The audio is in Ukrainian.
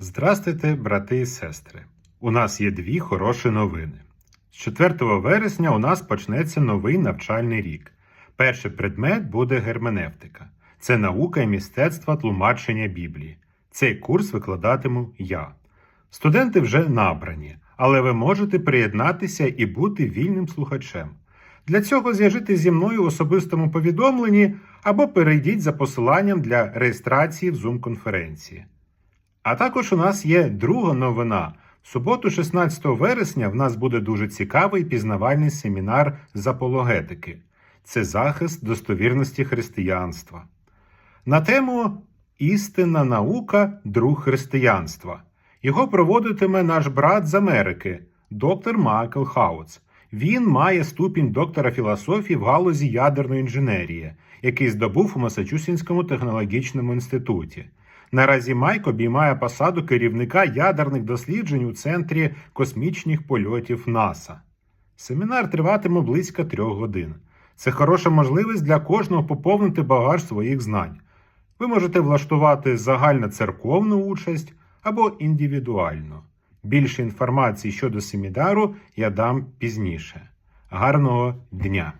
Здрастуйте, брати і сестри. У нас є дві хороші новини. З 4 вересня у нас почнеться новий навчальний рік. Перший предмет буде герменевтика. Це наука і мистецтва тлумачення Біблії. Цей курс викладатиму я. Студенти вже набрані, але ви можете приєднатися і бути вільним слухачем. Для цього зв'яжитесь зі мною в особистому повідомленні або перейдіть за посиланням для реєстрації в Zoom-конференції. А також у нас є друга новина. В суботу, 16 вересня, в нас буде дуже цікавий пізнавальний семінар з апологетики. Це захист достовірності християнства. На тему Істинна наука друг християнства. Його проводитиме наш брат з Америки, доктор Майкл Хауц. Він має ступінь доктора філософії в галузі ядерної інженерії, який здобув у Масачусетському технологічному інституті. Наразі Майк обіймає посаду керівника ядерних досліджень у Центрі космічних польотів НАСА. Семінар триватиме близько трьох годин. Це хороша можливість для кожного поповнити багаж своїх знань. Ви можете влаштувати загальноцерковну участь або індивідуальну. Більше інформації щодо семінару я дам пізніше. Гарного дня!